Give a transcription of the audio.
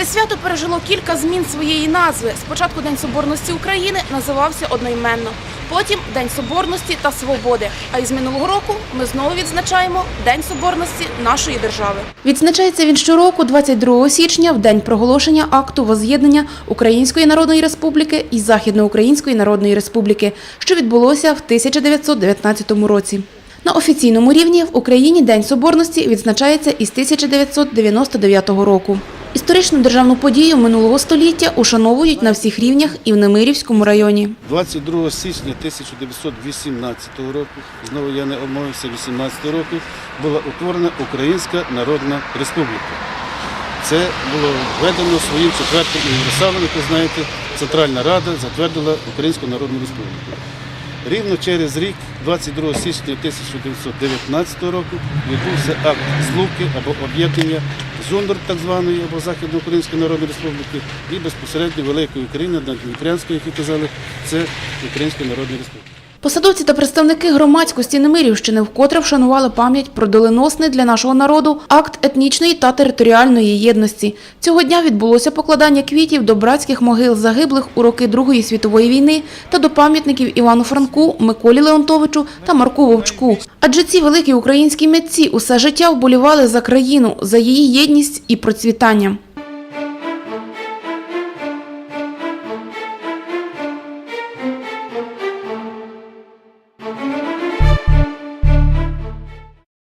Це свято пережило кілька змін своєї назви. Спочатку День Соборності України називався одноіменно, потім День Соборності та Свободи. А із минулого року ми знову відзначаємо День Соборності нашої держави. Відзначається він щороку, 22 січня, в день проголошення акту воз'єднання Української Народної Республіки і Західноукраїнської Народної Республіки, що відбулося в 1919 році. На офіційному рівні в Україні День Соборності відзначається із 1999 року. Історичну державну подію минулого століття ушановують на всіх рівнях і в Немирівському районі. 22 січня 1918 року, знову я не омовився, 18 року, була утворена Українська Народна Республіка. Це було введено своїм четвертим універсалом, як ви знаєте, Центральна Рада затвердила Українську Народну Республіку. Рівно через рік, 22 січня 1919 року, відбувся акт злуки або об'єднання ЗУНДР, так званої, або Західноукраїнської Народної Республіки, і безпосередньо Великої України, Надніпрянської, як і казали, це Українська Народна Республіка. Посадовці та представники громадськості Немирівщини вкотре вшанували пам'ять про доленосний для нашого народу акт етнічної та територіальної єдності. Цього дня відбулося покладання квітів до братських могил загиблих у роки Другої світової війни та до пам'ятників Івану Франку, Миколі Леонтовичу та Марку Вовчку. Адже ці великі українські митці усе життя вболівали за країну, за її єдність і процвітання.